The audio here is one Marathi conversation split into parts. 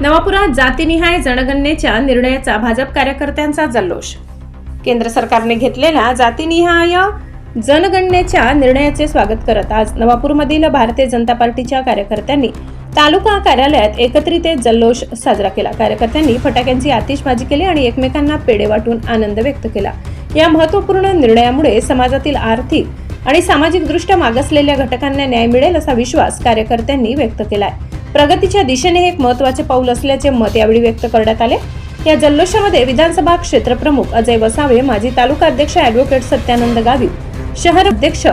नवापुरात जातीनिहाय जनगणनेच्या निर्णयाचा भाजप कार्यकर्त्यांचा जल्लोष. केंद्र सरकारने घेतलेल्या जातीनिहाय जनगणनेच्या निर्णयाचे स्वागत करत आज नवापूरमधील भारतीय जनता पार्टीच्या कार्यकर्त्यांनी तालुका कार्यालयात एकत्रित जल्लोष साजरा केला. कार्यकर्त्यांनी फटाक्यांची आतिषबाजी केली आणि एकमेकांना पेढे वाटून आनंद व्यक्त केला. या महत्त्वपूर्ण निर्णयामुळे समाजातील आर्थिक आणि सामाजिकदृष्ट्या मागासलेल्या घटकांना न्याय मिळेल असा विश्वास कार्यकर्त्यांनी व्यक्त केलाय. प्रगतीच्या दिशेने हे एक महत्त्वाचे पाऊल असल्याचे मत यावेळी व्यक्त करण्यात आले. या जल्लोषामध्ये विधानसभा क्षेत्रप्रमुख अजय वसावे माजी तालुका अध्यक्ष अॅडव्होकेट सत्यानंद गावित शहर अध्यक्ष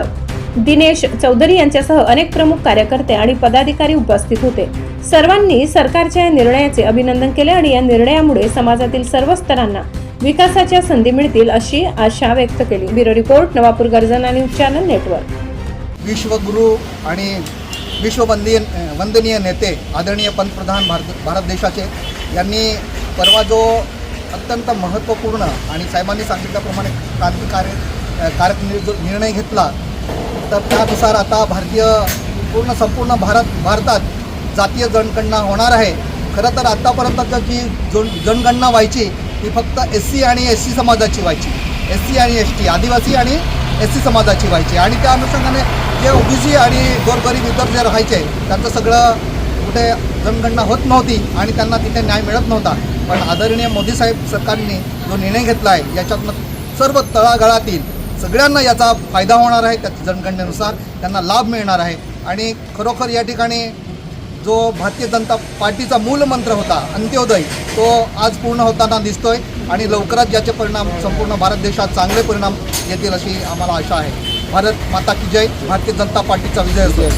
दिनेश चौधरी यांच्यासह अनेक प्रमुख कार्यकर्ते आणि पदाधिकारी उपस्थित होते. सर्वांनी सरकारच्या या निर्णयाचे अभिनंदन केले आणि या निर्णयामुळे समाजातील सर्व स्तरांना विकासाच्या संधी मिळतील अशी आशा व्यक्त केली. ब्युरो रिपोर्ट नवापूर गर्जन आणि चॅनल नेटवर्क. विश्वगुरु आणि विश्ववंदीय वंदनीय नेते आदरणीय पंतप्रधान भारत भारत देशाचे यांनी परवा जो अत्यंत महत्त्वपूर्ण आणि साहेबांनी सांगितल्याप्रमाणे क्रांतिकारी कारक जो निर्णय घेतला तर त्यानुसार आता भारतीय पूर्ण संपूर्ण भारत भारतात जातीय जनगणना होणार आहे. खरं तर आत्तापर्यंत जी जन जनगणना व्हायची ती फक्त एस सी आणि एस सी समाजाची व्हायची. एस सी आणि एस टी आदिवासी आणि एस सी समाजाची व्हायची. आणि त्या अनुषंगाने जे ओबीसी आणि गोरगरीब इतर जे राहायचे त्यांचं सगळं कुठे जनगणना होत नव्हती आणि त्यांना तिथे न्याय मिळत नव्हता. पण आदरणीय मोदी साहेब सरकारने जो निर्णय घेतला आहे याच्यातनं सर्व तळागाळातील सगळ्यांना याचा फायदा होणार आहे त्या जनगणनेनुसार त्यांना लाभ मिळणार आहे. आणि खरोखर या ठिकाणी जो भारतीय जनता पार्टीचा मूलमंत्र होता अंत्योदय तो आज पूर्ण होताना दिसतोय आणि लवकरच याचे परिणाम संपूर्ण भारत देशात चांगले परिणाम येतील अशी आम्हाला आशा आहे. भारत माता की जय भारतीय जनता पार्टीचा विजय असतो